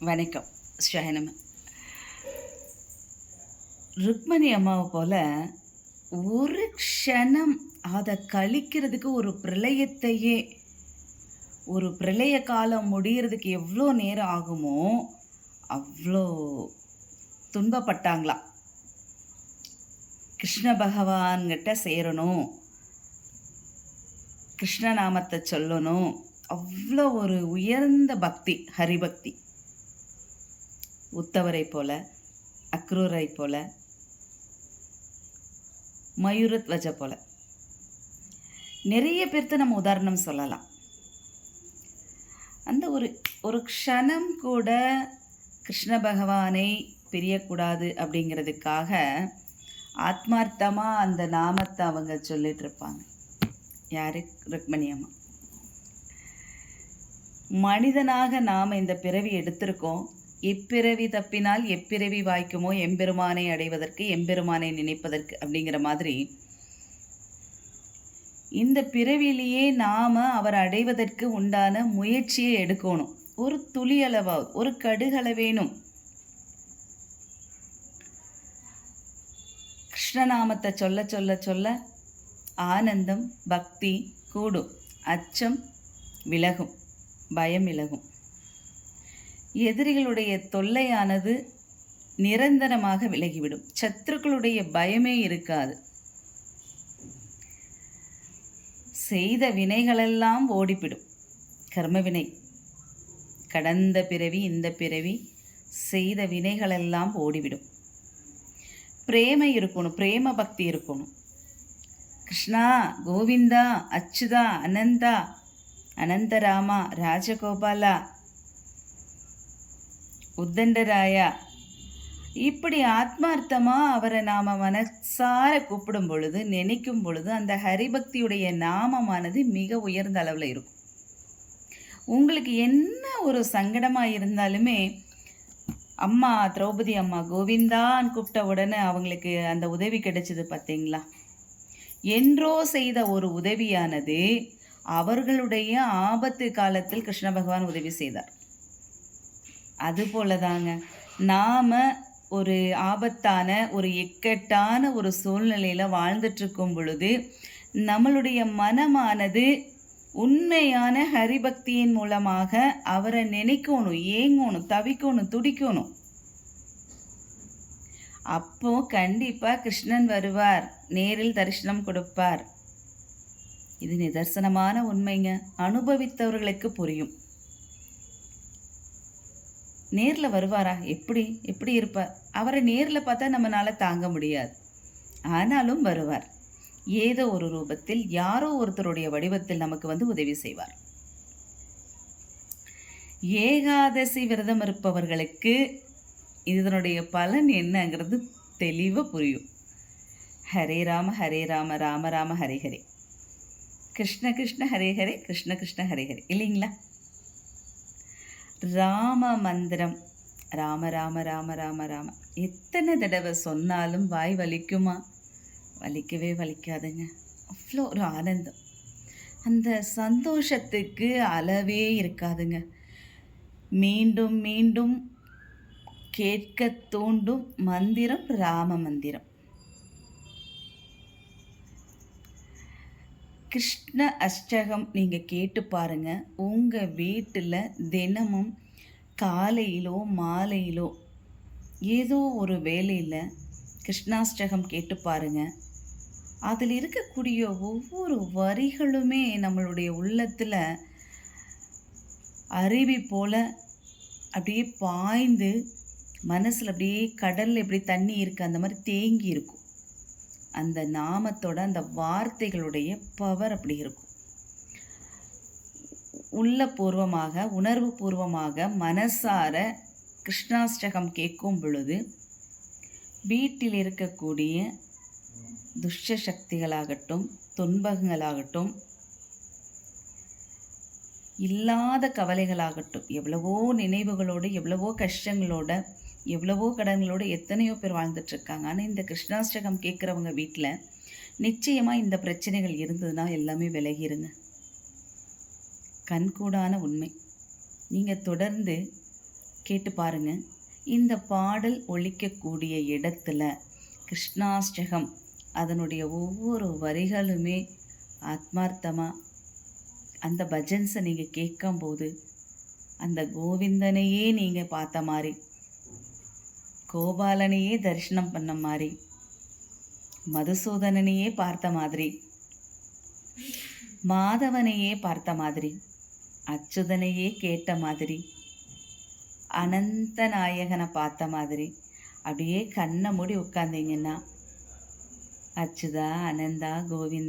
வணக்கம் ஷயனம் ருக்மணி அம்மாவை போல ஒரு க்ஷணம் அதை கழிக்கிறதுக்கு ஒரு பிரளயத்தையே ஒரு பிரளய காலம் முடிகிறதுக்கு எவ்வளோ நேரம் ஆகுமோ அவ்வளோ துன்பப்பட்டாங்களாம். கிருஷ்ண பகவான்கிட்ட சேரணும் கிருஷ்ண நாமத்தை சொல்லணும். அவ்வளோ ஒரு உயர்ந்த பக்தி ஹரிபக்தி. உத்தவரை போல அக்ரூரை போல மயூரத்வஜ போல. நிறைய பேர்த்து நம்ம உதாரணம் சொல்லலாம். அந்த ஒரு ஒரு க்ஷணம் கூட கிருஷ்ண பகவானை பிரியக்கூடாது அப்படிங்கிறதுக்காக ஆத்மார்த்தமாக அந்த நாமத்தை அவங்க சொல்லிட்டு இருப்பாங்க யாரு? ருக்மணி அம்மா. மனிதனாக நாம் இந்த பிறவி எடுத்திருக்கோம். எப்பிறவி தப்பினால் எப்பிறவி வாய்க்குமோ எம்பெருமானை அடைவதற்கு எம்பெருமானை நினைப்பதற்கு அப்படிங்கிற மாதிரி இந்த பிறவிலேயே நாம் அவர் அடைவதற்கு உண்டான முயற்சியை எடுக்கணும். ஒரு துளி அளவாவது ஒரு கடுகளவேனும் கிருஷ்ணநாமத்தை சொல்ல சொல்ல சொல்ல ஆனந்தம் பக்தி கூடும். அச்சம் விலகும். பயம் விலகும். எதிரிகளுடைய தொல்லையானது நிரந்தரமாக விலகிவிடும். சத்துருக்களுடைய பயமே இருக்காது. செய்த வினைகளெல்லாம் ஓடிப்பிடும். கர்மவினை கடந்த பிறவி இந்த பிறவி செய்த வினைகளெல்லாம் ஓடிவிடும். பிரேமை இருக்கணும் பிரேம பக்தி இருக்கணும். கிருஷ்ணா கோவிந்தா அச்சுதா அனந்தா அனந்தராமா ராஜகோபாலா உத்தண்டராயா. இப்படி ஆத்மார்த்தமாக அவரை நாம் மனசார கூப்பிடும் பொழுது நினைக்கும் பொழுது அந்த ஹரிபக்தியுடைய நாமமானது மிக உயர்ந்த அளவில் இருக்கும். உங்களுக்கு என்ன ஒரு சங்கடமாக இருந்தாலுமே அம்மா திரௌபதி அம்மா கோவிந்தான்னு கூப்பிட்ட உடனே அவங்களுக்கு அந்த உதவி கிடைச்சது பார்த்தீங்களா என்றோ செய்த ஒரு உதவியானது அவர்களுடைய ஆபத்து காலத்தில் கிருஷ்ண பகவான் உதவி செய்தார். அதுபோல தாங்க நாம் ஒரு ஆபத்தான ஒரு இக்கட்டான ஒரு சூழ்நிலையில் வாழ்ந்துட்டுருக்கும் பொழுது நம்மளுடைய மனமானது உண்மையான ஹரிபக்தியின் மூலமாக அவரை நினைக்கணும் ஏங்கணும் தவிக்கணும் துடிக்கணும். அப்போ கண்டிப்பாக கிருஷ்ணன் வருவார். நேரில் தரிசனம் கொடுப்பார். இது நிதர்சனமான உண்மைங்க. அனுபவித்தவர்களுக்கு புரியும். நேரில் வருவாரா? எப்படி? எப்படி இருப்பார்? அவரை நேரில் பார்த்தா நம்மளால் தாங்க முடியாது. ஆனாலும் வருவார். ஏதோ ஒரு ரூபத்தில் யாரோ ஒருத்தருடைய வடிவத்தில் நமக்கு வந்து உதவி செய்வார். ஏகாதசி விரதம் இருப்பவர்களுக்கு இதனுடைய பலன் என்னங்கிறது தெளிவாக புரியும். ஹரே ராம ஹரே ராம ராம ராம ஹரே ஹரே. கிருஷ்ண கிருஷ்ண ஹரே ஹரே கிருஷ்ண கிருஷ்ண ஹரே ஹரே. இல்லைங்களா? ராம மந்திரம் ராம ராம ராம ராம ராம. எத்தனை தடவை சொன்னாலும் வாய் வலிக்குமா? வலிக்கவே வலிக்காதுங்க. அவ்வளோ ஒரு ஆனந்தம். அந்த சந்தோஷத்துக்கு அளவே இருக்காதுங்க. மீண்டும் மீண்டும் கேட்க தூண்டும் மந்திரம் ராம மந்திரம். கிருஷ்ண அஷ்டகம் நீங்கள் கேட்டு பாருங்கள் உங்கள் வீட்டில் தினமும் காலையிலோ மாலையிலோ ஏதோ ஒரு வேலையில் கிருஷ்ணாஷ்டகம் கேட்டு பாருங்கள் அதில் இருக்கக்கூடிய ஒவ்வொரு வரிகளுமே நம்மளுடைய உள்ளத்தில் அருவி போல் அப்படியே பாய்ந்து மனசில் அப்படியே கடலில் எப்படி தண்ணி இருக்குது அந்த மாதிரி தேங்கி இருக்கும். அந்த நாமத்தோட அந்த வார்த்தைகளுடைய பவர் அப்படி இருக்கும். உள்ள பூர்வமாக உணர்வு பூர்வமாக மனசார கிருஷ்ணாஷ்டகம் கேட்கும் பொழுது வீட்டில் இருக்கக்கூடிய துஷ்ட சக்திகளாகட்டும் துன்பங்களாகட்டும் இல்லாத கவலைகளாகட்டும் எவ்வளவோ நினைவுகளோடு எவ்வளவோ கஷ்டங்களோட எவ்வளவோ கடன்களோடு எத்தனையோ பேர் வாழ்ந்துட்டுருக்காங்க. ஆனால் இந்த கிருஷ்ணாஷ்டகம் கேட்குறவங்க வீட்டில் நிச்சயமாக இந்த பிரச்சனைகள் இருந்ததுன்னா எல்லாமே விலகிருங்க. கண்கூடான உண்மை. நீங்கள் தொடர்ந்து கேட்டு பாருங்கள் இந்த பாடல் ஒழிக்கக்கூடிய இடத்துல கிருஷ்ணாஷ்டகம் அதனுடைய ஒவ்வொரு வரிகளுமே ஆத்மார்த்தமாக அந்த பஜன்ஸை நீங்கள் கேட்கும்போது அந்த கோவிந்தனையே நீங்கள் பார்த்த மாதிரி கோபாலனையே தரிசனம் பண்ண மாதிரி மதுசூதனனையே பார்த்த மாதிரி மாதவனையே பார்த்த மாதிரி அச்சுதனையே கேட்ட மாதிரி அனந்த நாயகனை பார்த்த மாதிரி அப்படியே கண்ணை மூடி உட்காந்தீங்கன்னா அச்சுதா அனந்தா கோவிந்தா